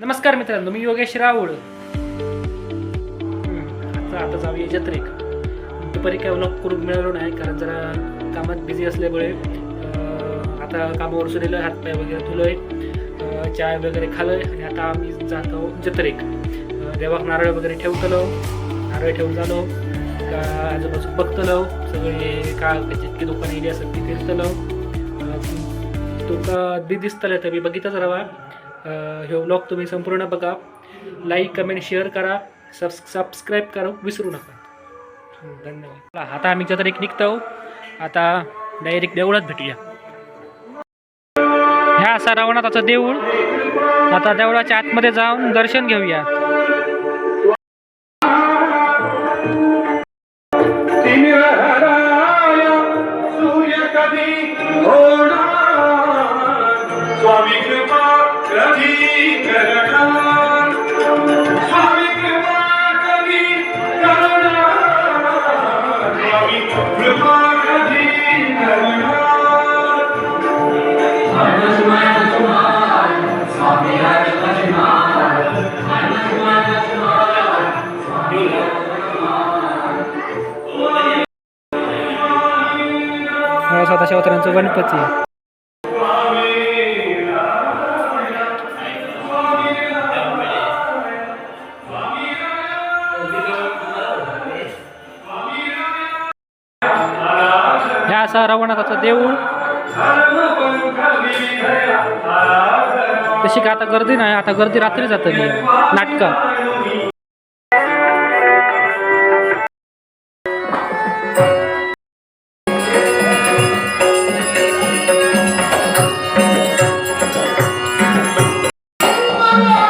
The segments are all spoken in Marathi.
नमस्कार मित्रांनो मी योगेश राऊळ. आता आता जाऊया जत्रेक. दुपारी काय व्लॉग करून मिळालो नाही कारण जरा कामात बिझी असल्यामुळे आता कामावर सुरेलं हातपाय वगैरे धुलोय चाय वगैरे खालोय आणि आता आम्ही जातो जत्रेक. देवाक नारळ वगैरे ठेवतलो नारळ ठेवून झालो का आजूबाजू बघतलो सगळे का जितकी दुकानं येली असत ती फिरतलो. तुमका बी दिसतलं तर मी बघितच राहा हे ब्लॉग तुम्ही संपूर्ण बघा. लाईक कमेंट शेअर करा. सब सबस्क्राईब करा. विसरू नका. धन्यवाद. आता आम्ही जत्रेक निघतो. आता डायरेक्ट देवळात भेटूया. ह्या असा रावणाथाचं देऊळ. आता देवळाच्या आतमध्ये जाऊन दर्शन घेऊया. स्वतःच्या अवतरांचं गणपती. ह्या असा रावणाथाचं देऊळ. तशी का आता गर्दी नाही आता गर्दी रात्री जातं नाटका. Oh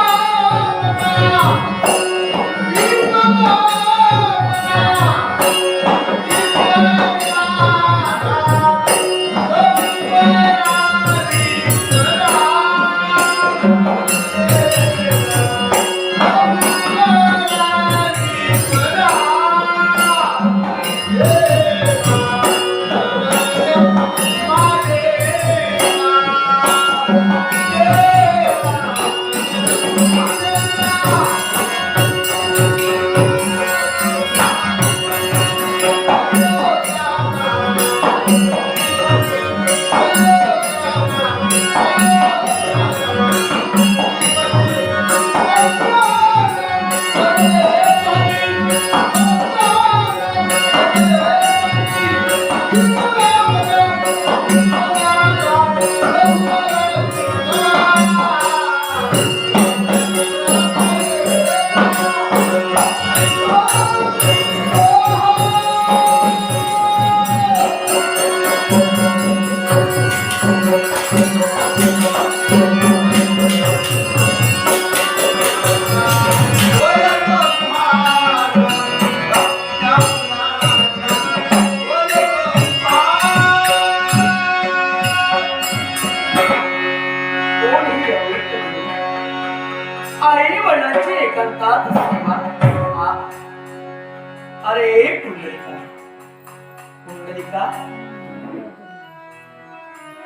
पुंडलिका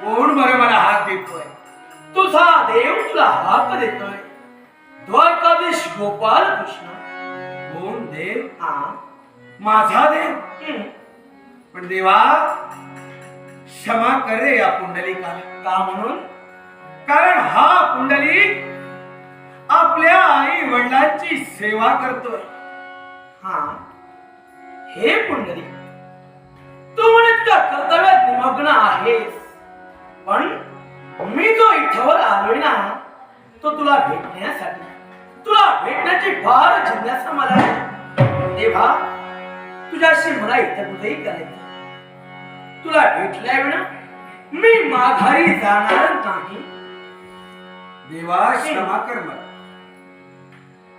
कोण बरं मला हात देतोय? तुझा देव तुला हात देतोय. द्वारकाधीश गोपाल कृष्ण कोण देव? आ माझा देव? पण देवा क्षमा करे या पुंडलिकाला. का म्हणून? कारण हा पुंडलिक आपल्या आई वडिलांची सेवा करतोय. हा? हे पुंडलिक तू म्हणे तुझ्या कर्तव्यात निमग्न आहेस. पण मी जो इथवर आलोय ना तो तुला भेटण्यासाठी तुला भेटण्याची फार जिज्ञासा मला देवा तुझ्याशी मला इतर कुठेही करायचं तुला भेटल्या विना मी माघारी जाणार नाही. देवा क्षमा कर मला.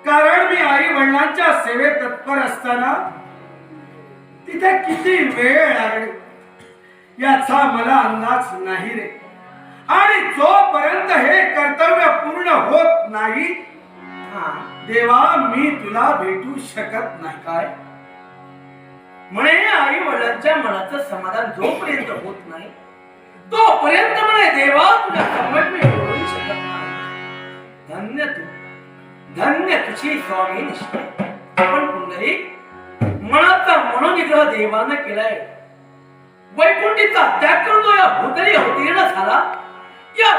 कारण मी आई वडिलांच्या सेवेत तत्पर असताना तिथे किती वेळ लागेल? याचा मला अंदाज नाही रे. आणि जोपर्यंत हे कर्तव्य पूर्ण होत नाही देवा मी तुला भेटू शकत नाही. काय? म्हणे आई वडिलांच्या मनाचं समाधान जोपर्यंत होत नाही तोपर्यंत म्हणे देवा तुला मी शकत धन्य तू. धन्य तुझी स्वामी निष्ठा. आपण पुंडलिक मनोनिग्रह देवानं केलाय. वैकुंठीचा त्याग करून या भूतली अवतीर्ण झाला. या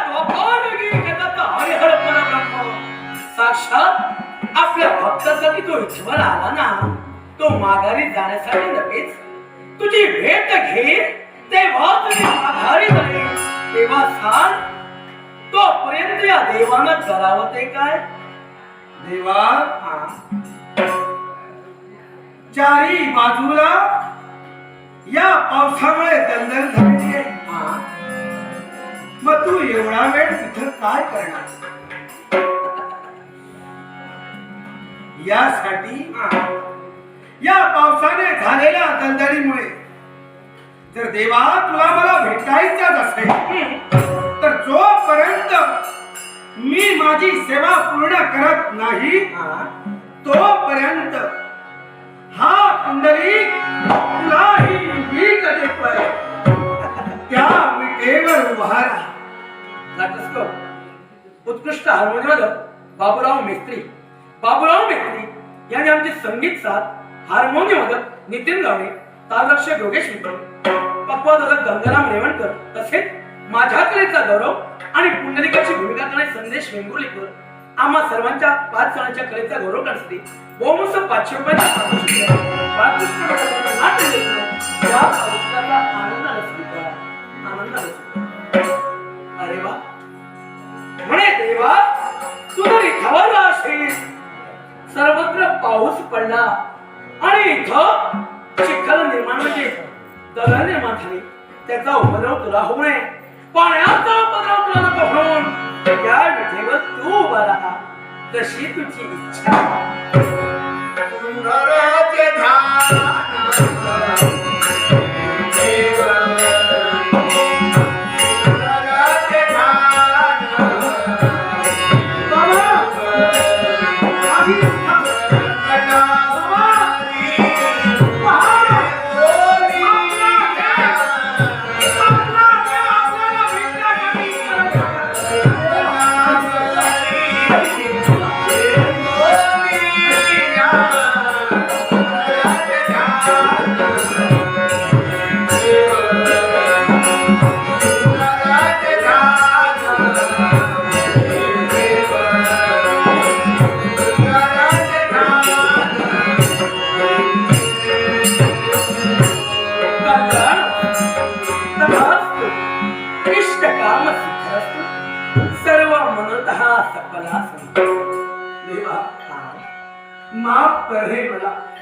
हरिहर परब्रह्म साक्षात आपल्या भक्तासाठी तो ईश्वर आला ना. तो माघारी जाण्यासाठी नक्कीच तुझी भेट घे तेव्हा तुझी माघारी झाली तेव्हा सांग तो पर्यंत या देवानं करावं ते काय? देवा हा. चारी बाजूला या पावसामुळे दलदल झालेली आहे. मग तू एवढा वेळ तिथं काय करणार? यासाठी या पावसाने झालेल्या दलदलीमुळे जर देवा तुला मला भेटायचाच असेल तर जोपर्यंत मी माझी सेवा पूर्ण करत नाही तोपर्यंत हा पुंडरी तुलाही वीट देतोय त्या विटेवर उभा राहा उत्कृष्ट हार्मोनियमवादक बाबूराव मेस्त्री। बाबूराव मेस्त्री यांनी आमचे संगीत साथ हार्मोनियमधक नितीन गावडे तालक्ष योगेश मित्र। पक्वादक गंगाराम रेवणकर तसेच माझ्या कलेचा गौरव आणि पुंडलिकाची भूमिका करणारे संदेश वेंगुर्लेकर। आम्हा सर्वांच्या पाच जणांच्या कलेचा गौरव करण्यासाठी बोमस पाचशे रुपयाचा अरे वा. म्हणे देवा तू जर इथवर राहशील सर्वत्र पाऊस पडला आणि इथं चिखल निर्माण म्हणजे दगड निर्माण झाली. त्याचा उपद्रव तुला होऊ नये. पाण्याचा उपद्रव तुला नको होऊन या विठेवर तू उभा राहा तशी तुझी इच्छा. तथास्तु. इष्टकाम सिद्धास्तु. सर्व मनतः सफला देवा माफ कर मला